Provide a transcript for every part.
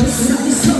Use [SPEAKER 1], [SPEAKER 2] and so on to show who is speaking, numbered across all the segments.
[SPEAKER 1] Você não sabe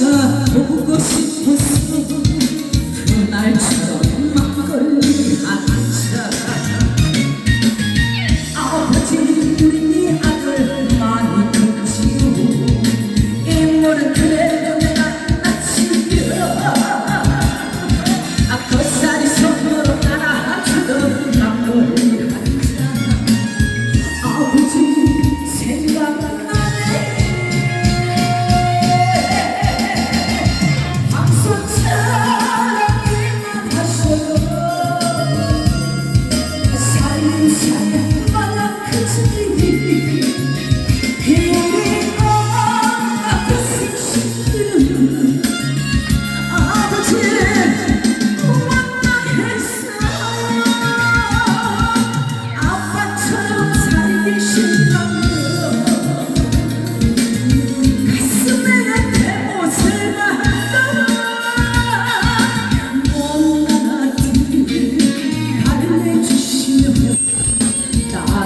[SPEAKER 1] love.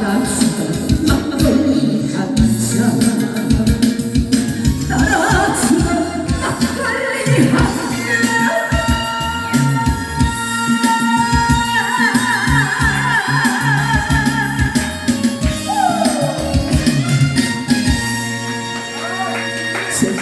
[SPEAKER 1] 따라주면 막걸리 한